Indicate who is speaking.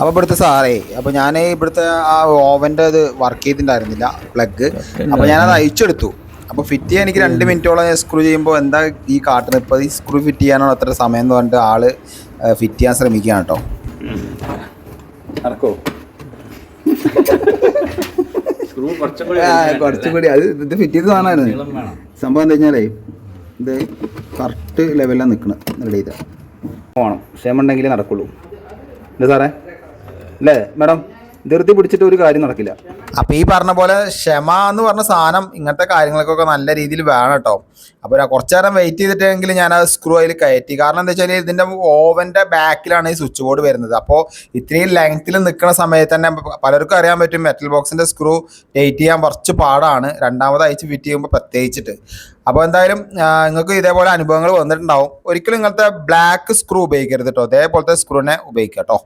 Speaker 1: അപ്പോൾ ഇവിടുത്തെ സാറേ അപ്പോൾ ഞാൻ ഇവിടുത്തെ ആ ഓവന്റെ ഇത് വർക്ക് ചെയ്തിട്ടുണ്ടായിരുന്നില്ല പ്ലഗ് അപ്പോൾ ഞാനത് അയച്ചെടുത്തു അപ്പോൾ ഫിറ്റ് ചെയ്യാൻ എനിക്ക് രണ്ട് മിനിറ്റോളം സ്ക്രൂ ചെയ്യുമ്പോൾ എന്താ ഈ കാട്ടുന്നത്? ഇപ്പോൾ ഈ സ്ക്രൂ ഫിറ്റ് ചെയ്യാനാണ് അത്ര സമയം എന്ന് പറഞ്ഞിട്ട് ആൾ ഫിറ്റ് ചെയ്യാൻ ശ്രമിക്കുകയാണ് കേട്ടോ
Speaker 2: നടക്കോ?
Speaker 3: കുറച്ചും കൂടി
Speaker 1: അത് ഇത് ഫിറ്റ് ചെയ്ത് സാധനമായിരുന്നു സംഭവം എന്താ വെച്ചാലേ ഇത് കറക്റ്റ് ലെവലിലാണ് നിൽക്കണം റെഡി ചെയ്താൽ പോകണം ക്ഷേമുണ്ടെങ്കിലേ നടക്കുള്ളൂ. എന്താ സാറേ? അല്ലേ? മാഡം ധൃതി പിടിച്ചിട്ട് ഒരു കാര്യം നടക്കില്ല. അപ്പൊ ഈ പറഞ്ഞ പോലെ ക്ഷമ എന്ന് പറഞ്ഞ സാധനം ഇങ്ങനത്തെ കാര്യങ്ങൾക്കൊക്കെ നല്ല രീതിയിൽ വേണം കേട്ടോ. അപ്പൊ കുറച്ചു നേരം വെയിറ്റ് ചെയ്തിട്ടെങ്കിൽ ഞാൻ ആ സ്ക്രൂ അതിൽ കയറ്റി. കാരണം എന്താ വെച്ചാൽ ഇതിന്റെ ഓവന്റെ ബാക്കിലാണ് ഈ സ്വിച്ച് ബോർഡ് വരുന്നത്. അപ്പോൾ ഇത്രയും ലെങ്ത്തിൽ നിൽക്കുന്ന സമയത്ത് തന്നെ പലർക്കും അറിയാൻ പറ്റും മെറ്റൽ ബോക്സിന്റെ സ്ക്രൂ ടൈറ്റ് ചെയ്യാൻ കുറച്ച് പാടാണ്. രണ്ടാമത് അയച്ച് ഫിറ്റ് ചെയ്യുമ്പോൾ പ്രത്യേകിച്ചിട്ട്. അപ്പോൾ എന്തായാലും നിങ്ങൾക്ക് ഇതേപോലെ അനുഭവങ്ങൾ വന്നിട്ടുണ്ടാവും. ഒരിക്കലും ഇങ്ങനത്തെ ബ്ലാക്ക് സ്ക്രൂ ഉപയോഗിക്കരുത് കേട്ടോ. അതേപോലത്തെ സ്ക്രൂവിനെ ഉപയോഗിക്കാം കേട്ടോ.